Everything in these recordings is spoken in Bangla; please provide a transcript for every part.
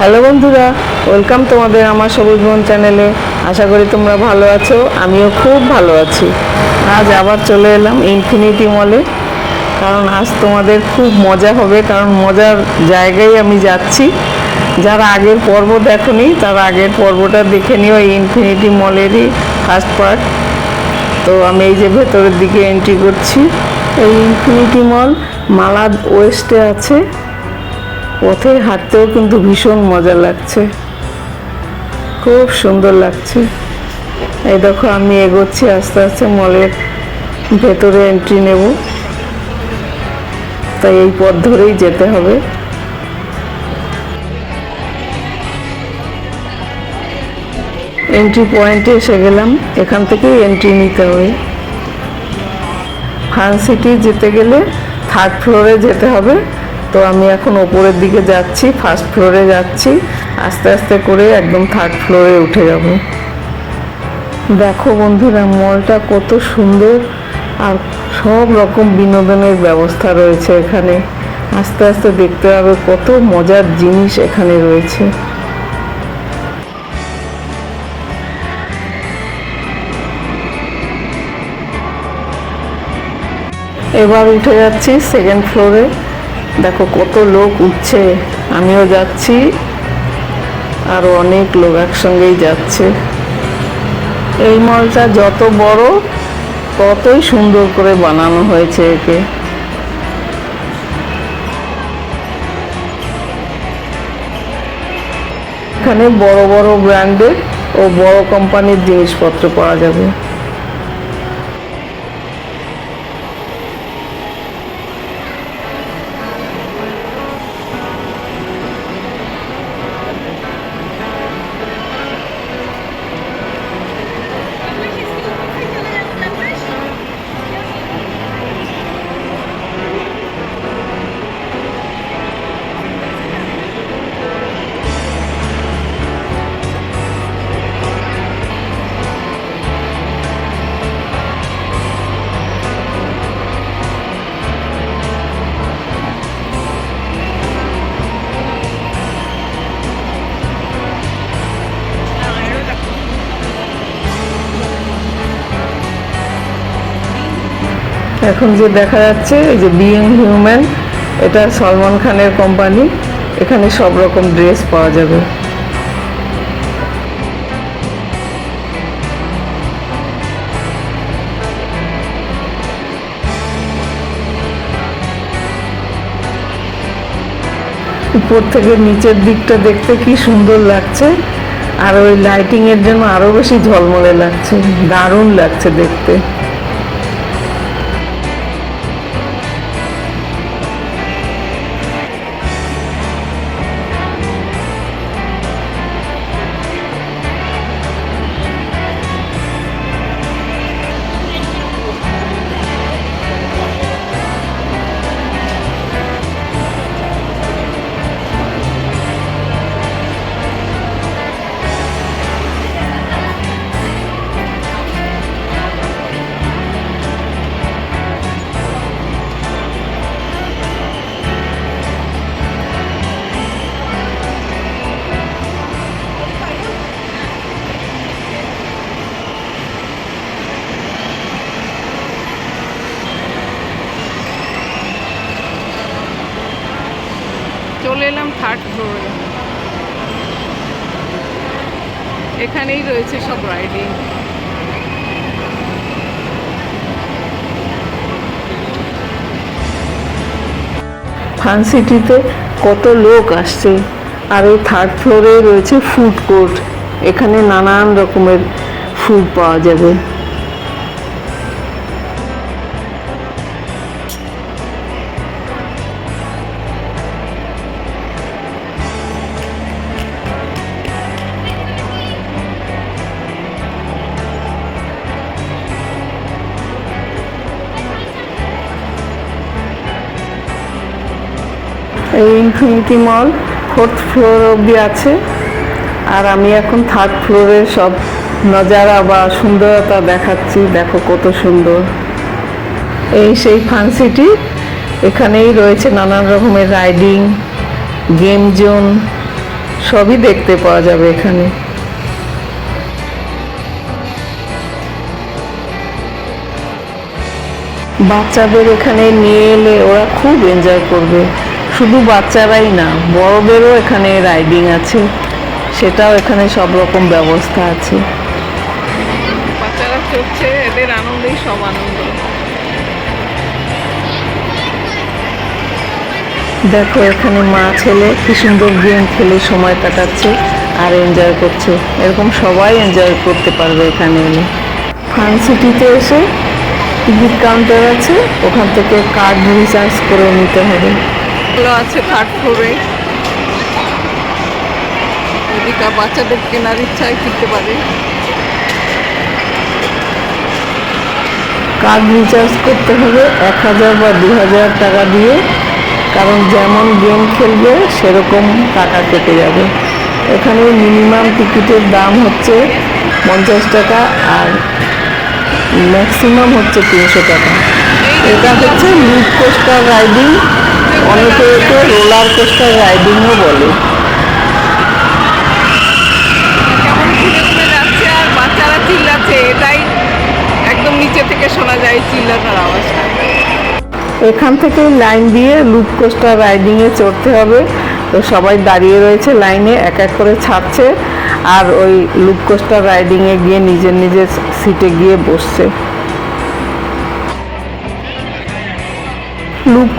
হ্যালো বন্ধুরা, ওয়েলকাম তোমাদের আমার সবুজ বন চ্যানেলে। আশা করি তোমরা ভালো আছো, আমিও খুব ভালো আছি। আজ আবার চলে এলাম ইনফিনিটি মলে কারণ আজ তোমাদের খুব মজা হবে, কারণ মজার জায়গায় আমি যাচ্ছি। যারা আগের পর্ব দেখোনি, তারা আগের পর্বটা দেখে নিও ইনফিনিটি মলেরই ফার্স্ট পার্ট তো আমি এই যে ভেতরের দিকে এন্ট্রি করছি, এই ইনফিনিটি মল মালাদ ওয়েস্টে আছে। পথে হাঁটতেও কিন্তু ভীষণ মজা লাগছে। খুব সুন্দর লাগছে। এই দেখো, আমি এগোচ্ছি আস্তে আস্তে মলের ভেতরে এন্ট্রি নেব। তাই এই পথ ধরেই যেতে হবে। এন্ট্রি পয়েন্টে এসে গেলাম। এখান থেকেই এন্ট্রি নিতে হবে। ফান সিটি যেতে গেলে থার্ড ফ্লোরে যেতে হবে। তো আমি এখন ওপরের দিকে যাচ্ছি ফার্স্ট ফ্লোরে যাচ্ছি। আস্তে আস্তে করে একদম থার্ড ফ্লোরে উঠে যাব। দেখো বন্ধুরা মলটা কত সুন্দর আর সব রকম বিনোদনের ব্যবস্থা রয়েছে এখানে। আস্তে আস্তে দেখতে হবে কত মজার জিনিস এখানে রয়েছে। এবার উঠে যাচ্ছি সেকেন্ড ফ্লোরে দেখো কত লোক উঠছে, আমিও যাচ্ছি আরও অনেক লোক একসঙ্গেই যাচ্ছে। এই মলটা যত বড়, ততই সুন্দর করে বানানো হয়েছে একে। এখানে বড় বড় ব্র্যান্ডের ও বড় কোম্পানির জিনিসপত্র পাওয়া যাবে। এখন যে দেখা যাচ্ছে, এই যে বিইং হিউম্যান এটা সলমান খানের কোম্পানি এখানে সব রকম ড্রেস পাওয়া যাবে। উপর থেকে নিচের দিকটা দেখতে কি সুন্দর লাগছে, আর ওই লাইটিং এর জন্য আরও বেশি ঝলমলে লাগছে, দারুণ লাগছে দেখতে। ফান সিটিতে কত লোক আসছে। আর এই থার্ড ফ্লোরে রয়েছে ফুড কোর্ট এখানে নানান রকমের ফুড পাওয়া যাবে। এই ইনফিনিটি মল ফোর্থ ফ্লোর অবধি আছে। আর আমি এখন থার্ড ফ্লোরের সব নজারা বা সুন্দরতা দেখাচ্ছি। দেখো কত সুন্দর। এই সেই ফান সিটি এখানেই রয়েছে নানান রকমের রাইডিং গেম জোন সবই দেখতে পাওয়া যাবে এখানে। বাচ্চাদের এখানে নিয়ে এলে ওরা খুব এনজয় করবে। শুধু বাচ্চারাই না বড়দেরও এখানে রাইডিং আছে। সেটাও এখানে সব রকম ব্যবস্থা আছে। বাচ্চারা চড়ছে এদের আনন্দেই সব আনন্দ। দেখো এখানে মা ছেলে কি সুন্দর গেম খেলে সময় কাটাচ্ছে আর এনজয় করছে। এরকম সবাই এনজয় করতে পারবে এখানে এলে। ফান সিটিতে এসে টিকিট কাউন্টার আছে ওখান থেকে কার্ড রিচার্জ করে নিতে হবে। এগুলো আছে থার্ড ফ্লোরে এদিকে বাচ্চাদের কেনার ইচ্ছায় কিনতে পারে। কার্ড রিচার্জ করতে হবে এক হাজার বা দু হাজার টাকা দিয়ে, কারণ যেমন গেম খেলবে সেরকম টাকা কেটে যাবে। এখানে মিনিমাম টিকিটের দাম হচ্ছে পঞ্চাশ টাকা আর ম্যাক্সিমাম হচ্ছে তিনশো টাকা। এটা হচ্ছে লিড কোস্টার রাইডিং অনেকে একে রোলার কোস্টার রাইডিংও বলে। এখান থেকে লাইন দিয়ে লুপ কোস্টার রাইডিংয়ে চড়তে হবে। তো সবাই দাঁড়িয়ে রয়েছে লাইনে এক এক করে ছাড়ছে আর ওই লুপ কোস্টার রাইডিংয়ে গিয়ে নিজের নিজের সিটে গিয়ে বসছে।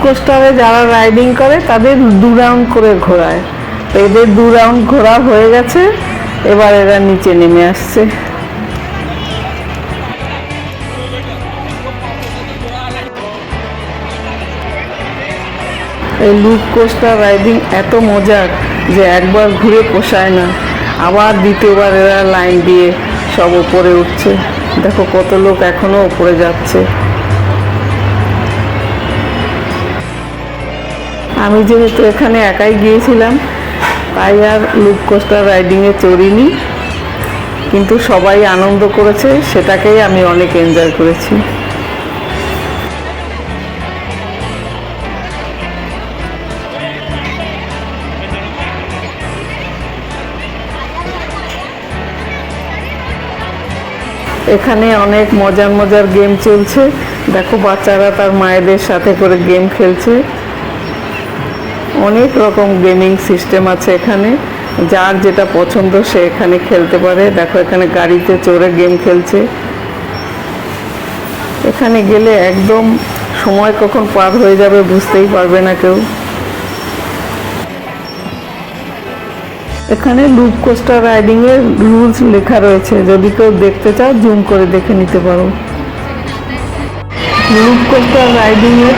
কোস্টারে যারা রাইডিং করে, তাদের দু রাউন্ড করে ঘোরায়। তো এদের দু রাউন্ড ঘোরা হয়ে গেছে, এবার এরা নিচে নেমে আসছে। এই লুপ কোস্টার রাইডিং এত মজার যে একবার ঘুরে পোষায় না। আবার দ্বিতীয়বার এরা লাইন দিয়ে সব ওপরে উঠছে। দেখো কত লোক এখনও ওপরে যাচ্ছে। আমি যেহেতু এখানে একাই গিয়েছিলাম, তাই আর লুপ কোস্টার রাইডিংয়ে চড়িনি। কিন্তু সবাই আনন্দ করেছে, সেটাকেই আমি অনেক এনজয় করেছি। এখানে অনেক মজার মজার গেম চলছে। দেখো, বাচ্চারা তার মায়েদের সাথে করে গেম খেলছে। অনেক রকম গেমিং সিস্টেম আছে এখানে। যার যেটা পছন্দ সে এখানে খেলতে পারে। দেখো, এখানে গাড়িতে চড়ে গেম খেলছে। এখানে গেলে একদম সময় কখন পার হয়ে যাবে বুঝতেই পারবে না কেউ। এখানে লুপ কোস্টার রাইডিং এর রুলস লেখা রয়েছে। যদি কেউ দেখতে চাও, জুম করে দেখে নিতে পারো। লুপ কোস্টার রাইডিং এর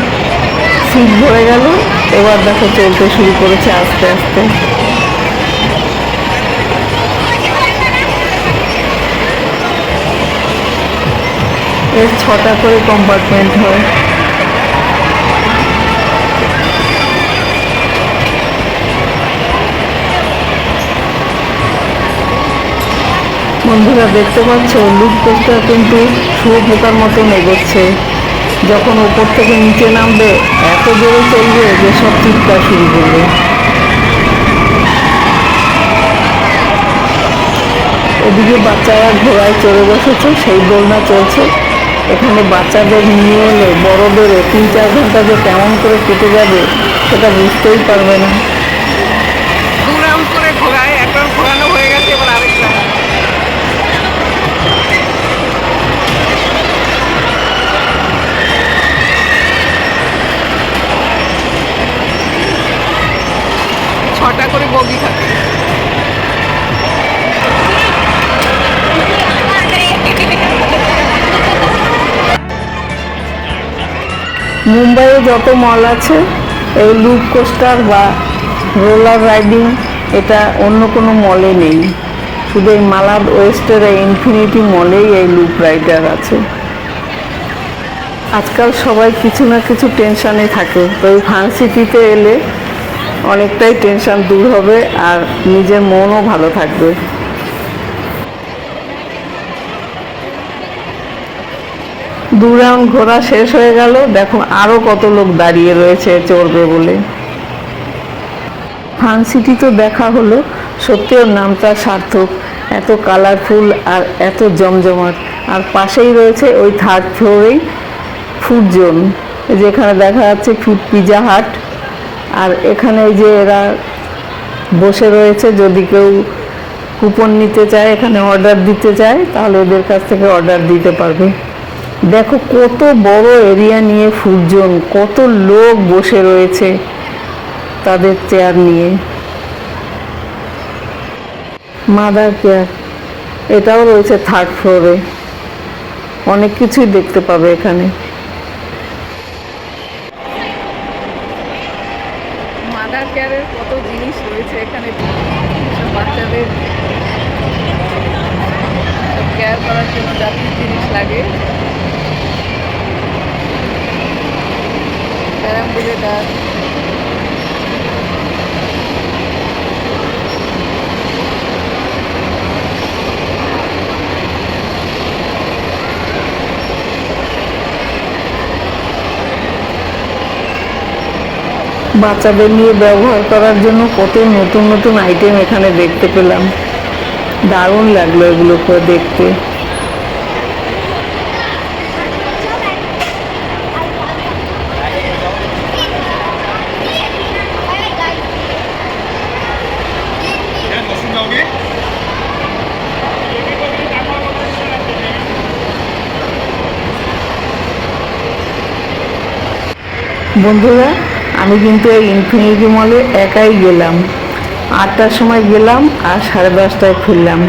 সিট ভরে গেল। এবার দেখো চলতে শুরু করেছে আস্তে আস্তে। এর ছটা করে কম্পার্টমেন্ট হয়। বন্ধুরা দেখতে পাচ্ছ লুপ কোস্টার কিন্তু শুয়োপোকার মতন এগোচ্ছে। যখন উপর থেকে নিচে নামবে, এত জোরে চলবে যে সব চিৎকার শুরু করবে। এদিকে বাচ্চারা ঘোড়ায় চড়ে বসেছে, সেই দোলনা চলছে। এখানে বাচ্চাদের নিয়ে এলে বড়দেরও তিন চার ঘণ্টা যে কেমন করে কেটে যাবে, সেটা বুঝতেই পারবে না দু রাউন্ড করে ঘোরায় এক রাউন্ড ঘোরানো হয়ে গেছে এবার আরেক রাউন্ড ছটা করে বগি থাকে মুম্বাইয়ে যত মল আছে, এই লুপ কোস্টার বা রোলার রাইডিং এটা অন্য কোনো মলে নেই। শুধু এই মালাদ ওয়েস্টের এই ইনফিনিটি মলেই এই লুপ রাইডার আছে। আজকাল সবাই কিছু না কিছু টেনশানে থাকে। তো এই ফান সিটিতে এলে অনেকটাই টেনশন দূর হবে আর নিজের মনও ভালো থাকবে। দু রাউন্ড ঘোরা শেষ হয়ে গেল। দেখো আরও কত লোক দাঁড়িয়ে রয়েছে চড়বে বলে। ফান সিটি তো দেখা হলো। সত্যি ওর নামটা সার্থক। এত কালারফুল আর এত জমজমাট। আর পাশেই রয়েছে ওই থার্ড ফ্লোরেই ফুড জোন যেখানে দেখা যাচ্ছে ফুড পিজা হাট আর এখানে যে এরা বসে রয়েছে, যদি কেউ কুপন নিতে চায়, এখানে অর্ডার দিতে চায়, তাহলে এদের কাছ থেকে অর্ডার দিতে পারবে। দেখো কত বড় এরিয়া নিয়ে ফুটজন, কত লোক বসে রয়েছে তাদের চেয়ার নিয়ে। মাদার কেয়ার এটাও রয়েছে থার্ড ফ্লোরে অনেক কিছুই দেখতে পাবে এখানে। মাদার কেয়ারের কত জিনিস রয়েছে এখানে? বাচ্চাদের কেয়ার করার জন্য জাতীয় জিনিস লাগে। ক্যারাম প্যারাম্বুলেটার বাচ্চাদের নিয়ে ব্যবহার করার জন্য কত নতুন নতুন আইটেম এখানে দেখতে পেলাম। দারুণ লাগল এগুলো দেখতে। বন্ধুরা আমি কিন্তু এই ইনফিনিটি মলে একাই গেলাম। আটটার সময় গেলাম আর সাড়ে দশটায় ফিরলাম।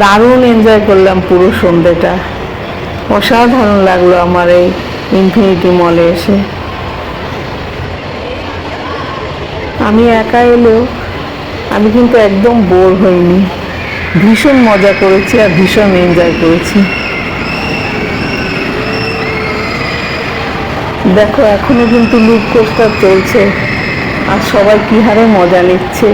দারুণ এনজয় করলাম পুরো সন্ধ্যেটা। অসাধারণ লাগল আমার এই ইনফিনিটি মলে এসে। আমি একা এলেও আমি কিন্তু একদম বোর হইনি। ভীষণ মজা করেছি আর ভীষণ এনজয় করেছি। দেখো, এখনও কিন্তু লুক কোস্টার চলছে। আর সবাই কি হারে মজা নিচ্ছে।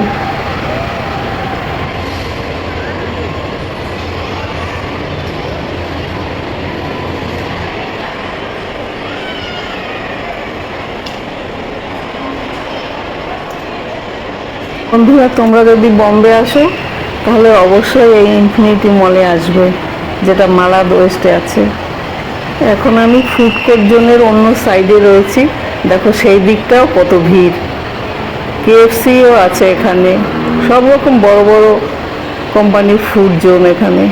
বন্ধুরা, তোমরা যদি বম্বে আসো, তাহলে অবশ্যই এই ইনফিনিটি মলে আসবে, যেটা মালাদ ওয়েস্টে আছে। এখন আমি ফুড কোর্ট জোনের অন্য সাইডে রয়েছি। দেখো সেই দিকটাও কত ভিড়। কেএফসিও আছে এখানে। সব রকম বড় বড় কোম্পানির ফুড জোন এখানে।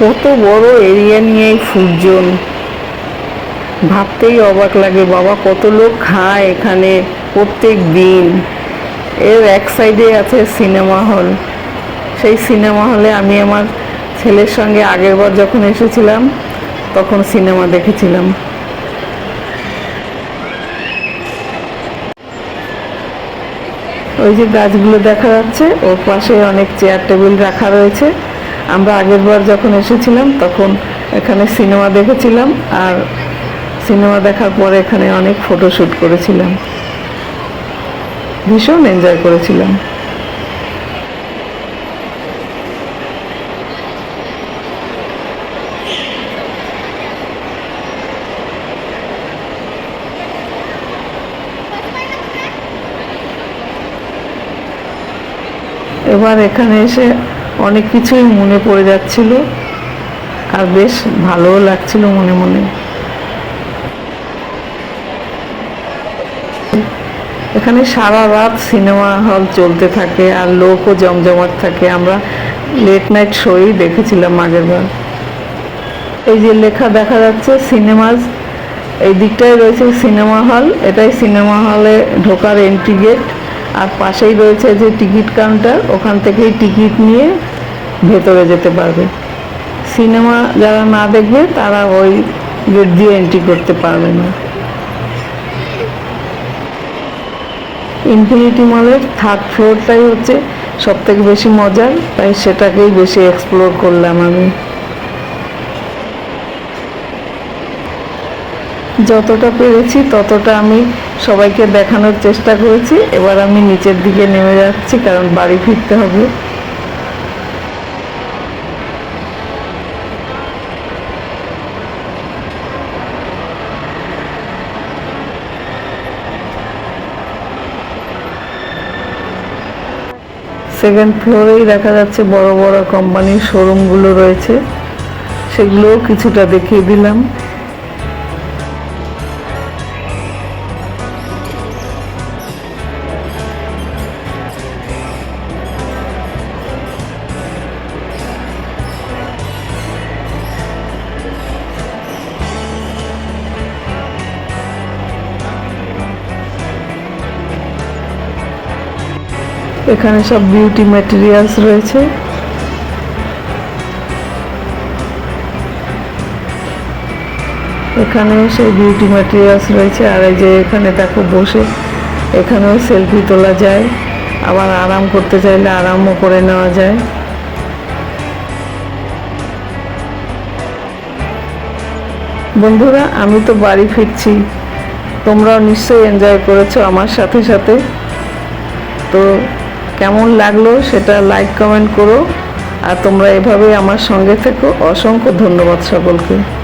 কত বড় এরিয়া নিয়ে এই ফুড জোন ভাবতেই অবাক লাগে, বাবা কত লোক খায় এখানে প্রত্যেক দিন। এর এক সাইডে আছে সিনেমা হল। সেই সিনেমা হলে আমি আমার ছেলের সঙ্গে আগেরবার যখন এসেছিলাম, তখন সিনেমা দেখেছিলাম। ওই যে গাছগুলো দেখা যাচ্ছে, ওর পাশে অনেক চেয়ার টেবিল রাখা রয়েছে। আমরা আগেরবার যখন এসেছিলাম, তখন এখানে সিনেমা দেখেছিলাম, আর সিনেমা দেখার পরে এখানে অনেক ফটো ফটোশ্যুট করেছিলাম। ভীষণ এনজয় করেছিলাম। এবার এখানে এসে অনেক কিছুই মনে পড়ে যাচ্ছিল। আর বেশ ভালোও লাগছিল মনে মনে। এখানে সারা রাত সিনেমা হল চলতে থাকে আর লোকও জমজমাট থাকে। আমরা লেট নাইট শোই দেখেছিলাম আগেরবার। এই যে লেখা দেখা যাচ্ছে সিনেমাস এই দিকটায় রয়েছে সিনেমা হল এটাই সিনেমা হলে ঢোকার এন্ট্রি গেট আর পাশেই রয়েছে যে টিকিট কাউন্টার ওখান থেকেই টিকিট নিয়ে ভেতরে যেতে পারবে। সিনেমা যারা না দেখবে, তারা ওই গেট দিয়ে এন্ট্রি করতে পারবে না। ইনফিনিটি মলের থার্ড ফ্লোরটাই হচ্ছে সব থেকে বেশি মজার, তাই সেটাকেই বেশি এক্সপ্লোর করলাম আমি। যতটা পেরেছি ততটা আমি সবাইকে দেখানোর চেষ্টা করেছি। এবার আমি নিচের দিকে নেমে যাচ্ছি, কারণ বাড়ি ফিরতে হবে। সেকেন্ড ফ্লোরেই দেখা যাচ্ছে বড় বড় কোম্পানির শোরুমগুলো রয়েছে। সেগুলোও কিছুটা দেখিয়ে দিলাম। এখানে সব বিউটি ম্যাটেরিয়ালস রয়েছে। এখানেও সেই বিউটি ম্যাটেরিয়ালস রয়েছে। আর এই যে এখানে দেখো বসে, এখানেও সেলফি তোলা যায়। আবার আরাম করতে চাইলে আরামও করে নেওয়া যায়। বন্ধুরা, আমি তো বাড়ি ফিরছি। তোমরাও নিশ্চয়ই এনজয় করেছ আমার সাথে সাথে। তো কেমন লাগল সেটা লাইক কমেন্ট করো। আর তোমরা এভাবেই আমার সঙ্গে থেকো। অসংখ্য ধন্যবাদ সকলকে।